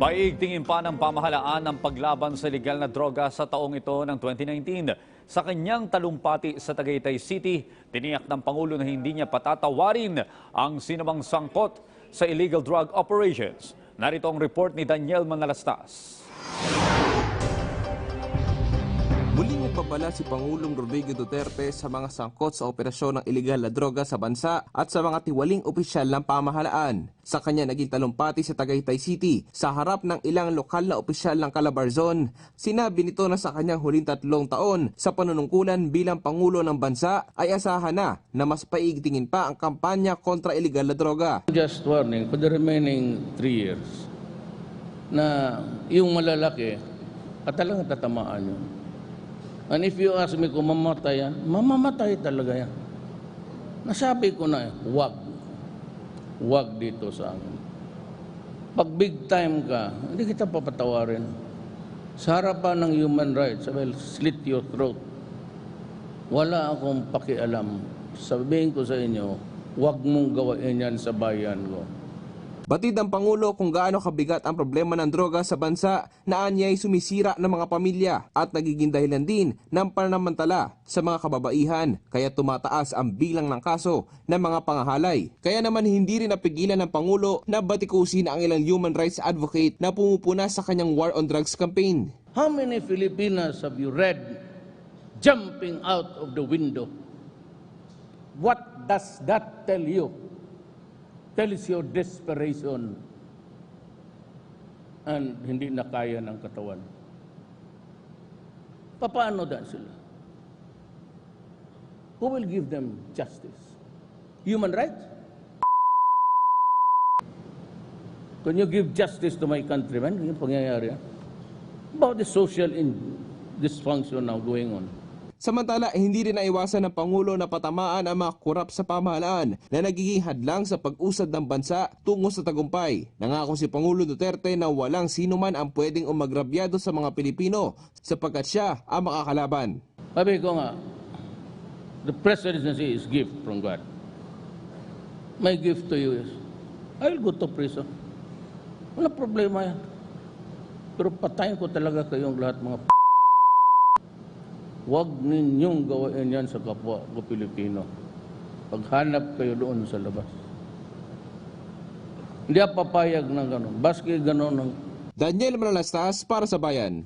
Paigtingin pa ng pamahalaan ang paglaban sa legal na droga sa taong ito ng 2019. Sa kanyang talumpati sa Tagaytay City, tiniyak ng Pangulo na hindi niya patatawarin ang sinumang sangkot sa illegal drug operations. Narito ang report ni Daniel Manalastas. Muling nagpabala si Pangulong Rodrigo Duterte sa mga sangkot sa operasyon ng ilegal na droga sa bansa at sa mga tiwaling opisyal ng pamahalaan. Sa kanya naging talumpati sa Tagaytay City sa harap ng ilang lokal na opisyal ng Calabarzon. Sinabi nito na sa kanyang huling tatlong taon sa panunungkulan bilang Pangulo ng bansa ay asahan na na mas paigtingin pa ang kampanya kontra ilegal na droga. Just warning for the remaining three years na yung malalaki at talagang tatamaan yun. And if you ask me kung mamatay yan, mamamatay talaga yan. Nasabi ko na, eh, wag. Wag dito sa amin. Pag big time ka, hindi kita papatawarin. Sa harapan ng human rights, well, slit your throat. Wala akong pakialam. Sabihin ko sa inyo, wag mong gawain yan sa bayan ko. Batid ang Pangulo kung gaano kabigat ang problema ng droga sa bansa na anyay sumisira ng mga pamilya at nagiging dahilan din ng pananamantala sa mga kababaihan kaya tumataas ang bilang ng kaso ng mga pangahalay. Kaya naman hindi rin napigilan ng Pangulo na batikusin ang ilang human rights advocate na pumupuna sa kanyang war on drugs campaign. How many Filipinas have you read jumping out of the window? What does that tell you? Tells your desperation and hindi na kaya ng katawan. Paano dan sila? Who will give them justice? Human rights? Can you give justice to my countrymen? Yung pangyayari. ah. About the social dysfunction now going on. Samantala, hindi rin naiwasan ng Pangulo na patamaan ang mga kurap sa pamahalaan na nagiging hadlang sa pag-usad ng bansa tungo sa tagumpay. Nangako si Pangulo Duterte na walang sino man ang pwedeng umagrabyado sa mga Pilipino sapagkat siya ang makakalaban. Sabi ko nga, the presidency is gift from God. My gift to you is, I'll go to prison. Wala problema yan. Pero patayin ko talaga kayong lahat mga p***. Huwag ninyong gawain yan sa kapwa ko Pilipino. Paghanap kayo doon sa labas. Hindi papayag ng gano'n. Baski gano'n ng Daniel Manalastas para sa Bayan.